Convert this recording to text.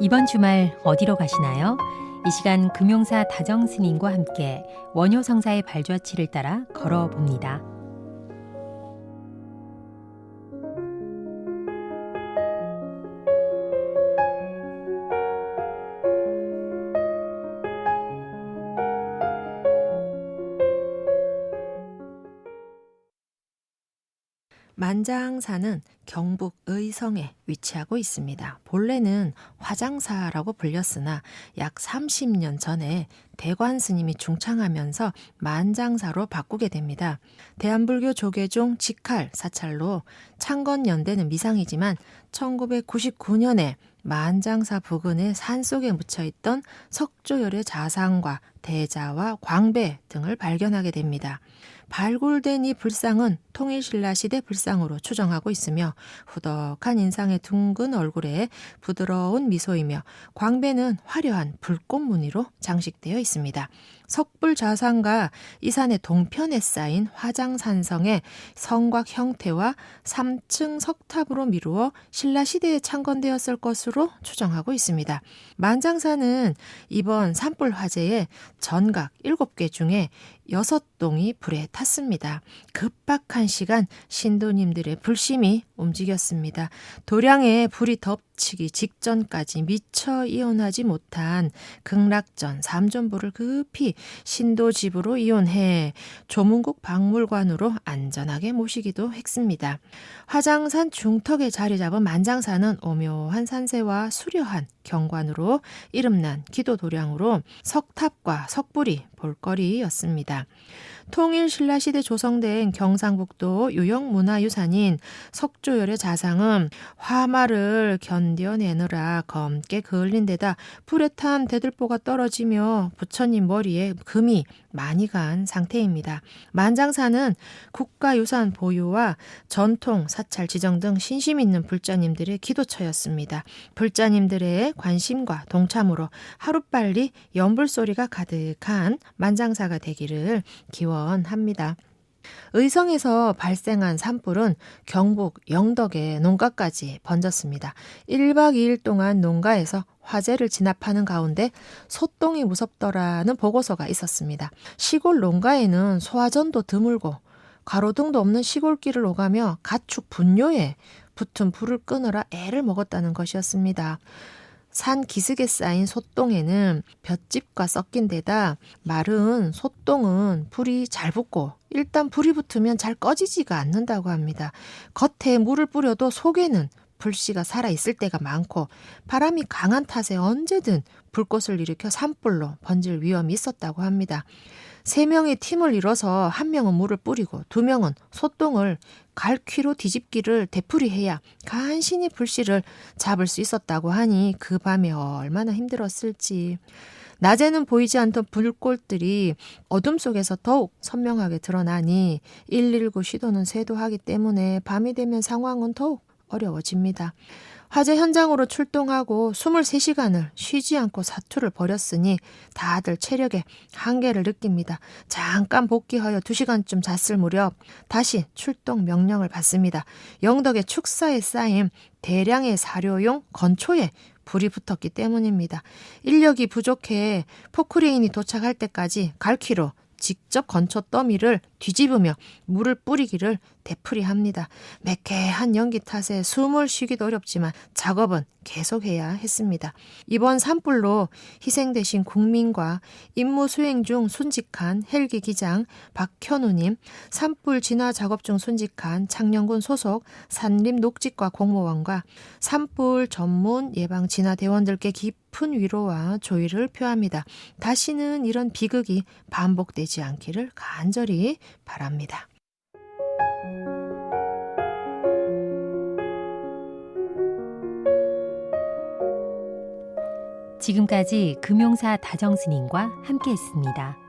이번 주말 어디로 가시나요? 이 시간 금용사 다정 스님과 함께 원효 성사의 발자취를 따라 걸어봅니다. 만장사는 경북 의성에 위치하고 있습니다. 본래는 화장사라고 불렸으나 약 30년 전에 대관 스님이 중창하면서 만장사로 바꾸게 됩니다. 대한불교 조계종 직할 사찰로 창건 연대는 미상이지만 1999년에 만장사 부근의 산속에 묻혀있던 석조열의 자상과 대자와 광배 등을 발견하게 됩니다. 발굴된 이 불상은 통일신라 시대 불상으로 추정하고 있으며 후덕한 인상의 둥근 얼굴에 부드러운 미소이며 광배는 화려한 불꽃 무늬로 장식되어 있습니다. 석불 좌상과 이 산의 동편에 쌓인 화장산성의 성곽 형태와 3층 석탑으로 미루어 신라 시대에 창건되었을 것으로 추정하고 있습니다. 만장사는 이번 산불 화재에 전각 7개 중에 6동이 불에 탔습니다. 급박한 시간 신도님들의 불심이 움직였습니다. 도량에 불이 덮치기 직전까지 미처 이혼하지 못한 극락전 삼존부를 급히 신도 집으로 이혼해 조문국 박물관으로 안전하게 모시기도 했습니다. 화장산 중턱에 자리 잡은 만장사는 오묘한 산세와 수려한 경관으로 이름난 기도 도량으로 석탑과 석불이 볼거리였습니다. 통일 신라 시대 조성된 경상북도 유형문화유산인 석조열의 자상은 화마를 견 뎌내느라 검게 그을린 데다 불에 탄 대들보가 떨어지며 부처님 머리에 금이 많이 간 상태입니다. 만장사는 국가유산 보유와 전통 사찰 지정 등 신심 있는 불자님들의 기도처였습니다. 불자님들의 관심과 동참으로 하루빨리 연불 소리가 가득한 만장사가 되기를 기원합니다. 의성에서 발생한 산불은 경북 영덕의 농가까지 번졌습니다. 1박 2일 동안 농가에서 화재를 진압하는 가운데 소똥이 무섭더라는 보고서가 있었습니다. 시골 농가에는 소화전도 드물고 가로등도 없는 시골길을 오가며 가축 분뇨에 붙은 불을 끄느라 애를 먹었다는 것이었습니다. 산 기슭에 쌓인 소똥에는 볏짚과 섞인 데다 마른 소똥은 불이 잘 붙고 일단 불이 붙으면 잘 꺼지지가 않는다고 합니다. 겉에 물을 뿌려도 속에는 불씨가 살아 있을 때가 많고 바람이 강한 탓에 언제든 불꽃을 일으켜 산불로 번질 위험이 있었다고 합니다. 세 명의 팀을 이뤄서 한 명은 물을 뿌리고 두 명은 소똥을 갈퀴로 뒤집기를 되풀이해야 간신히 불씨를 잡을 수 있었다고 하니 그 밤에 얼마나 힘들었을지. 낮에는 보이지 않던 불꽃들이 어둠 속에서 더욱 선명하게 드러나니 119 시도는 쇄도하기 때문에 밤이 되면 상황은 더욱 어려워집니다. 화재 현장으로 출동하고 23시간을 쉬지 않고 사투를 벌였으니 다들 체력에 한계를 느낍니다. 잠깐 복귀하여 2시간쯤 잤을 무렵 다시 출동 명령을 받습니다. 영덕의 축사에 쌓인 대량의 사료용 건초에 불이 붙었기 때문입니다. 인력이 부족해 포크레인이 도착할 때까지 갈퀴로 직접 건초 더미를 뒤집으며 물을 뿌리기를 되풀이합니다. 매캐한 연기 탓에 숨을 쉬기도 어렵지만 작업은 계속해야 했습니다. 이번 산불로 희생되신 국민과 임무 수행 중 순직한 헬기 기장 박현우님, 산불 진화 작업 중 순직한 창녕군 소속 산림 녹지과 공무원과 산불 전문 예방 진화 대원들께 깊은 위로와 조의를 표합니다. 다시는 이런 비극이 반복되지 않기를 간절히 바랍니다. 지금까지 금용사 다정 스님과 함께 했습니다.